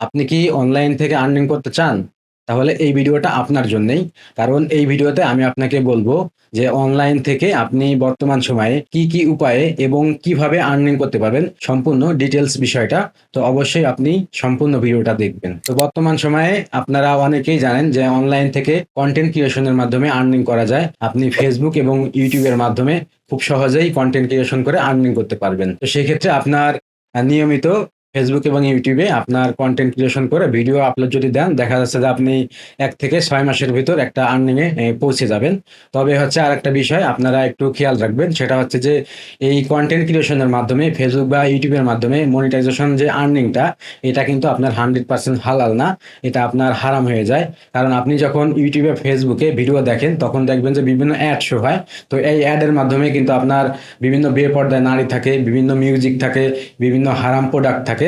আপনি কি অনলাইন থেকে আর্নিং করতে চান? তাহলে এই ভিডিওটা আপনার জন্যেই। কারণ এই ভিডিওতে আমি আপনাকে বলব যে অনলাইন থেকে আপনি বর্তমান সময়ে কি, কি উপায়ে এবং কীভাবে আর্নিং করতে পারবেন সম্পূর্ণ ডিটেলস বিষয়টা। তো অবশ্যই আপনি সম্পূর্ণ ভিডিওটা দেখবেন। তো বর্তমান সময়ে আপনারা অনেকেই জানেন যে অনলাইন থেকে কন্টেন্ট ক্রিয়েশনের মাধ্যমে আর্নিং করা যায়। আপনি ফেসবুক এবং ইউটিউবের মাধ্যমে খুব সহজেই কনটেন্ট ক্রিয়েশন করে আর্নিং করতে পারবেন। তো সেক্ষেত্রে আপনার নিয়মিত Facebook এবং ইউটিউবে আপনার কন্টেন্ট ক্রিয়েশন করে ভিডিও আপলোড যদি দেন, দেখা যাচ্ছে যে আপনি এক থেকে ছয় মাসের ভিতর একটা আর্নিং এ এ পৌঁছে যাবেন। তবে হচ্ছে আর একটা বিষয় আপনারা একটু খেয়াল রাখবেন। সেটা হচ্ছে যে এই কন্টেন্ট ক্রিয়েশনের মাধ্যমে ফেসবুক বা ইউটিউবের মাধ্যমে মনিটাইজেশন যে আর্নিংটা এটা কিন্তু আপনার 100% হালাল না। এটা আপনার হারাম হয়ে যায়। কারণ আপনি যখন এ Facebook ভিডিও দেখেন তখন দেখবেন যে বিভিন্ন অ্যাড শো হয়। তো এই অ্যাডের মাধ্যমে কিন্তু আপনার বিভিন্ন বেপর্দায় নারী থাকে, বিভিন্ন মিউজিক থাকে, বিভিন্ন হারাম প্রোডাক্ট থাকে।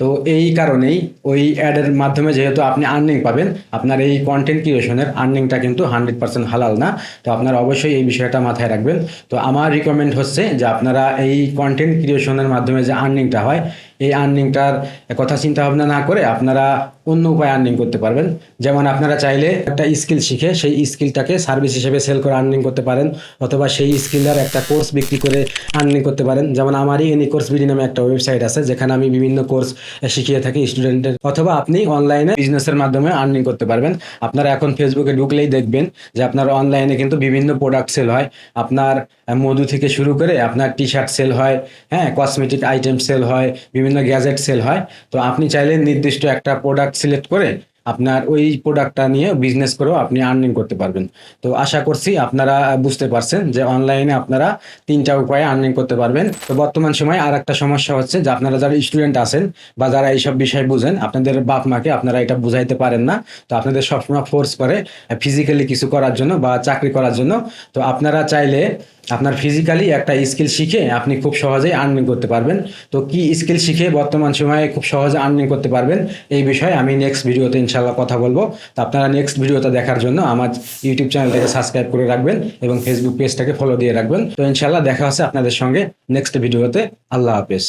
তো এই কারণেই ওই অ্যাডের মাধ্যমে যেহেতু আপনি আর্নিং পাবেন, আপনার এই কনটেন্ট ক্রিয়েশনের আর্নিংটা কিন্তু 100% হালাল না। তো আপনারা অবশ্যই এই বিষয়টা মাথায় রাখবেন। তো আমার রিকমেন্ড হচ্ছে যে আপনারা এই কনটেন্ট ক্রিয়েশনের মাধ্যমে যে আর্নিংটা হয়, এই আর্নিংটার কথা চিন্তা ভাবনা না করে আপনারা অন্য উপায়ে আর্নিং করতে পারবেন। যেমন আপনারা চাইলে একটা স্কিল শিখে সেই স্কিলটাকে সার্ভিস হিসেবে সেল করে আর্নিং করতে পারেন। অথবা সেই স্কিলের একটা কোর্স বিক্রি করে আর্নিং করতে পারেন। যেমন আমারই এনি কোর্স বিডি নামে একটা ওয়েবসাইট আছে যেখানে আমি বিভিন্ন কোর্স শিখিয়ে থাকি স্টুডেন্টদের। অথবা আপনি অনলাইনে বিজনেসের মাধ্যমে আর্নিং করতে পারবেন। আপনারা এখন ফেসবুকে ঢুকলেই দেখবেন যে আপনার অনলাইনে কিন্তু বিভিন্ন প্রোডাক্ট সেল হয়। আপনার মধু থেকে শুরু করে আপনার টি-শার্ট সেল হয়, হ্যাঁ? কসমেটিক আইটেম সেল হয়, বিভিন্ন গ্যাজেট সেল হয়। তো আপনি চাইলে নির্দিষ্ট একটা প্রোডাক্ট সিলেক্ট করে আপনার ওই প্রোডাক্টটা নিয়ে বিজনেস করেও আপনি আর্নিং করতে পারবেন। তো আশা করছি আপনারা বুঝতে পারছেন যে অনলাইনে আপনারা তিনটা উপায়ে আর্নিং করতে পারবেন। তো বর্তমান সময়ে আরেকটা সমস্যা হচ্ছে যে আপনারা যারা স্টুডেন্ট আছেন বা যারা এইসব বিষয় বুঝেন, আপনাদের বাপ-মাকে আপনারা এটা বুঝাইতে পারেন না। তো আপনাদের সবসময় ফোর্স করে ফিজিক্যালি কিছু করার জন্য বা চাকরি করার জন্য। তো আপনারা চাইলে আপনার ফিজিক্যালি একটা স্কিল শিখে আপনি খুব সহজেই আর্নিং করতে পারবেন। তো কি স্কিল শিখে বর্তমান সময়ে খুব সহজে আর্নিং করতে পারবেন, এই বিষয়ে আমি নেক্সট ভিডিওতে ইনশাআল্লাহ কথা বলব তো আপনারা নেক্সট ভিডিওটা দেখার জন্য আমার ইউটিউব চ্যানেলটাকে সাবস্ক্রাইব করে রাখবেন এবং ফেসবুক পেজটাকে ফলো দিয়ে রাখবেন। তো ইনশাল্লাহ দেখা হচ্ছে আপনাদের সঙ্গে নেক্সট ভিডিওতে। আল্লাহ হাফেজ।